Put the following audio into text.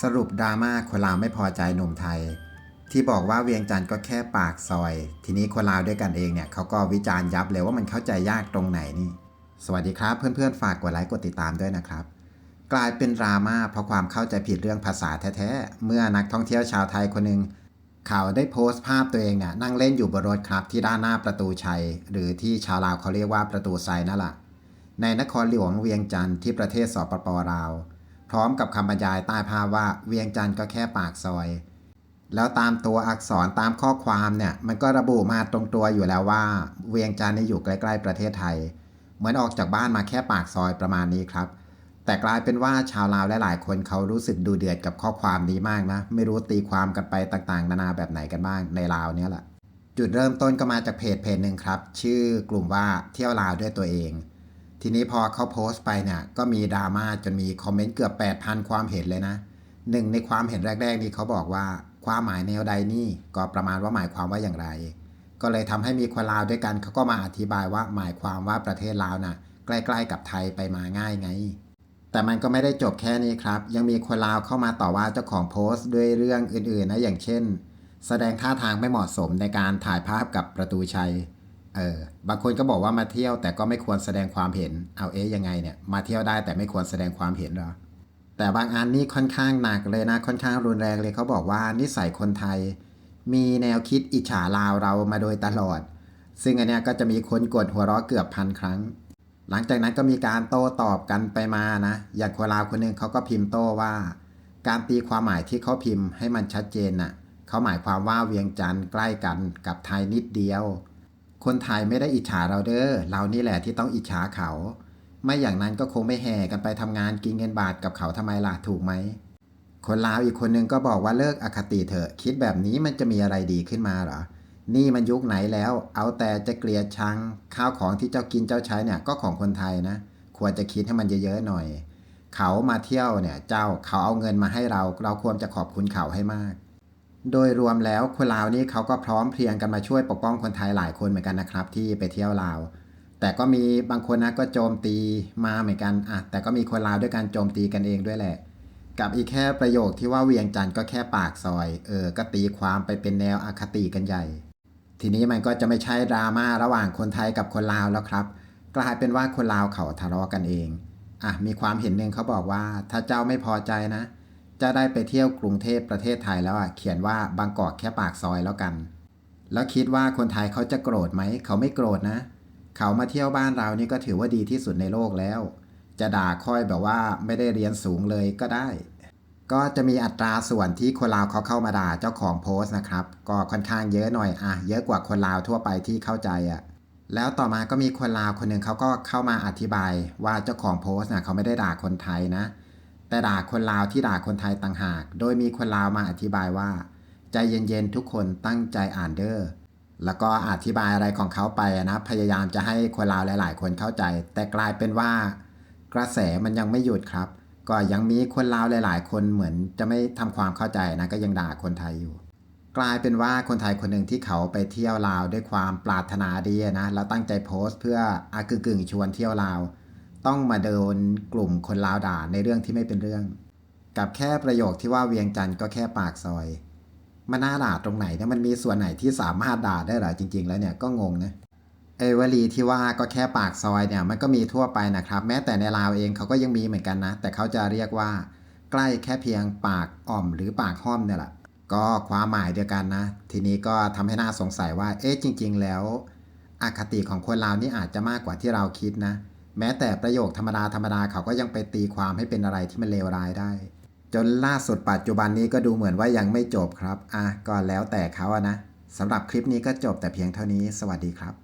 สรุปดราม่าคนลาวไม่พอใจหนุ่มไทย ที่บอกว่าเวียงจันทร์ก็แค่ปากซอย ทีนี้คนลาวด้วยกันเองเนี่ยเขาก็วิจารณ์ยับเลยว่ามันเข้าใจยากตรงไหนนี่ สวัสดีครับ เพื่อนๆ ฝากกดไลค์กดติดตามด้วยนะครับ กลายเป็นดราม่าเพราะความเข้าใจผิดเรื่องภาษาแท้ๆ เมื่อนักท่องเที่ยวชาวไทยคนหนึ่งเขาได้โพสต์ภาพตัวเองเนี่ยนั่งเล่นอยู่บนรถครับที่ด้านหน้าประตูชัย หรือที่ชาวลาวเขาเรียกว่าประตูไซนั่นแหละในนครหลวงเวียงจันทร์ที่ประเทศสปปลาว พร้อมกับคำบรรยายใต้ภาพว่าเวียงจันทร์ก็แค่ปากซอย แล้วตามตัวอักษรตามข้อความเนี่ยมันก็ระบุมาตรงตัวอยู่แล้วว่า เวียงจันทร์นี่อยู่ใกล้ๆประเทศไทย เหมือนออกจากบ้านมาแค่ปากซอยประมาณนี้ครับ แต่กลายเป็นว่าชาวลาวและหลายคนเขารู้สึกดูเดือดกับข้อความนี้มากนะ ไม่รู้ตีความกันไปต่างๆ นานาแบบไหนกันบ้างในลาวเนี่ยแหละจุดเริ่มต้นก็มาจากเพจเพจหนึ่งครับ ชื่อกลุ่มว่าเที่ยวลาวด้วยตัวเอง ทีนี้พอเขาโพสต์ไปเนี่ยก็มีดราม่าจนมีคอมเมนต์เกือบ 8,000 ความเห็นเลยนะหนึ่งในความเห็นแรก ๆ นี้เขาบอกว่าความหมายแนวใดนี่ก็ประมาณว่าหมายความว่าอย่างไร ก็เลยทำให้มีคนลาวด้วยกันเขาก็มาอธิบายว่าหมายความว่าประเทศลาวน่ะใกล้ๆกับไทยไปมาง่ายไง แต่มันก็ไม่ได้จบแค่นี้ครับ ยังมีคนลาวเข้ามาต่อว่าเจ้าของโพสต์ด้วยเรื่องอื่นๆนะอย่างเช่น แสดงท่าทางไม่เหมาะสมในการถ่ายภาพกับประตูชัย เออบางคนก็บอกว่ามาเที่ยวแต่ก็ไม่ควรแสดงความเห็น เอาเอ๊ยยังไงเนี่ย มาเที่ยวได้แต่ไม่ควรแสดงความเห็นเหรอ แต่บางอันนี่ค่อนข้างหนักเลยนะ ค่อนข้างรุนแรงเลยเขาบอกว่านิสัยคนไทย มีแนวคิดอิจฉาลาวเรามาโดยตลอด ซึ่งอันเนี้ยก็จะมีคนกดหัวเราะเกือบพันครั้ง หลังจากนั้นก็มีการโต้ตอบกันไปมานะ อย่างคนลาวคนหนึ่งเขาก็พิมพ์โต้ว่า การตีความหมายที่เขาพิมพ์ให้มันชัดเจนน่ะ เขาหมายความว่าเวียงจันทร์ใกล้กันกับไทยนิดเดียว คนไทยไม่ได้อิจฉาเราเด้อ เรานี่แหละที่ต้องอิจฉาเขา ไม่อย่างนั้นก็คงไม่แห่กันไปทำงานกินเงินบาทกับเขาทำไมล่ะถูกไหม คนลาวอีกคนนึงก็บอกว่าเลิกอคติเถอะ คิดแบบนี้มันจะมีอะไรดีขึ้นมาเหรอ นี่มันยุคไหนแล้ว เอาแต่จะเกลียดชัง ข้าวของที่เจ้ากินเจ้าใช้เนี่ยก็ของคนไทยนะ ควรจะคิดให้มันเยอะๆหน่อย เขามาเที่ยวเนี่ย เจ้าเขาเอาเงินมาให้เรา เราควรจะขอบคุณเขาให้มาก โดยรวมแล้วคนลาวนี่เขาก็พร้อมเพรียงกันมาช่วยปกป้องคนไทยหลายคนเหมือนกันนะครับ ที่ไปเที่ยวลาว แต่ก็มีบางคนนะก็โจมตีมาเหมือนกันอะแต่ก็มีคนลาวด้วยการโจมตีกันเองด้วยแหละ กับอีกแค่ประโยคที่ว่าเวียงจันทร์ก็แค่ปากซอยเออก็ตีความไปเป็นแนวอคติกันใหญ่ ทีนี้มันก็จะไม่ใช่ดราม่าระหว่างคนไทยกับคนลาวแล้วครับ กลายเป็นว่าคนลาวเขาทะเลาะกันเองอะมีความเห็นหนึ่งเขาบอกว่าถ้าเจ้าไม่พอใจนะ จะได้ไปเที่ยวกรุงเทพประเทศไทยแล้วอะเขียนว่าบางกอกแค่ปากซอยแล้วกัน แล้วคิดว่าคนไทยเขาจะโกรธไหม เขาไม่โกรธนะ เขามาเที่ยวบ้านเรานี่ก็ถือว่าดีที่สุดในโลกแล้ว จะด่าค่อยแบบว่าไม่ได้เรียนสูงเลยก็ได้ ก็จะมีอัตราส่วนที่คนลาวเขาเข้ามาด่าเจ้าของโพสต์นะครับ ก็ค่อนข้างเยอะหน่อยอะเยอะกว่าคนลาวทั่วไปที่เข้าใจอะแล้วต่อมาก็มีคนลาวคนหนึ่งเขาก็เข้ามาอธิบายว่าเจ้าของโพสต์น่ะเขาไม่ได้ด่าคนไทยนะ แต่ด่าคนลาวที่ด่าคนไทยต่างหาก โดยมีคนลาวมาอธิบายว่า ใจเย็นๆทุกคนตั้งใจอ่านเด้อแล้วก็อธิบายอะไรของเขาไปนะ พยายามจะให้คนลาวหลาย ๆ คนเข้าใจ แต่กลายเป็นว่า กระแสมันยังไม่หยุดครับ ก็ยังมีคนลาวหลาย ๆ คนเหมือนจะไม่ทำความเข้าใจนะก็ยังด่าคนไทยอยู่ กลายเป็นว่าคนไทยคนหนึ่งที่เขาไปเที่ยวลาวด้วยความปรารถนาดีนะแล้วตั้งใจโพสต์ เพื่ออากึ่งๆชวนเที่ยวลาว ต้องมาโดนกลุ่มคนลาวด่าในเรื่องที่ไม่เป็นเรื่อง กับแค่ประโยคที่ว่าเวียงจันทร์ก็แค่ปากซอย มันน่าด่าตรงไหนเนี่ยมันมีส่วนไหนที่สามารถด่าได้หรอจริง ๆ แล้วเนี่ยก็งงนะเอวลีที่ว่าก็แค่ปากซอยเนี่ยมันก็มีทั่วไปนะครับ แม้แต่ในลาวเองเขาก็ยังมีเหมือนกันนะ แต่เขาจะเรียกว่า ใกล้แค่เพียงปากอ่อมหรือปากห้อมเนี่ยแหละก็ความหมายเดียวกันนะ ทีนี้ก็ทำให้น่าสงสัยว่าเอ๊ะจริง ๆ แล้วอคติของคนลาวนี่อาจจะมากกว่าที่เราคิดนะ แม้แต่ประโยคธรรมดาธรรมดาเขาก็ยังไปตีความให้เป็นอะไรที่มันเลวร้ายได้ จนล่าสุดปัจจุบันนี้ก็ดูเหมือนว่ายังไม่จบครับ อะก็แล้วแต่เขาอะนะสำหรับคลิปนี้ก็จบแต่เพียงเท่านี้ สวัสดีครับ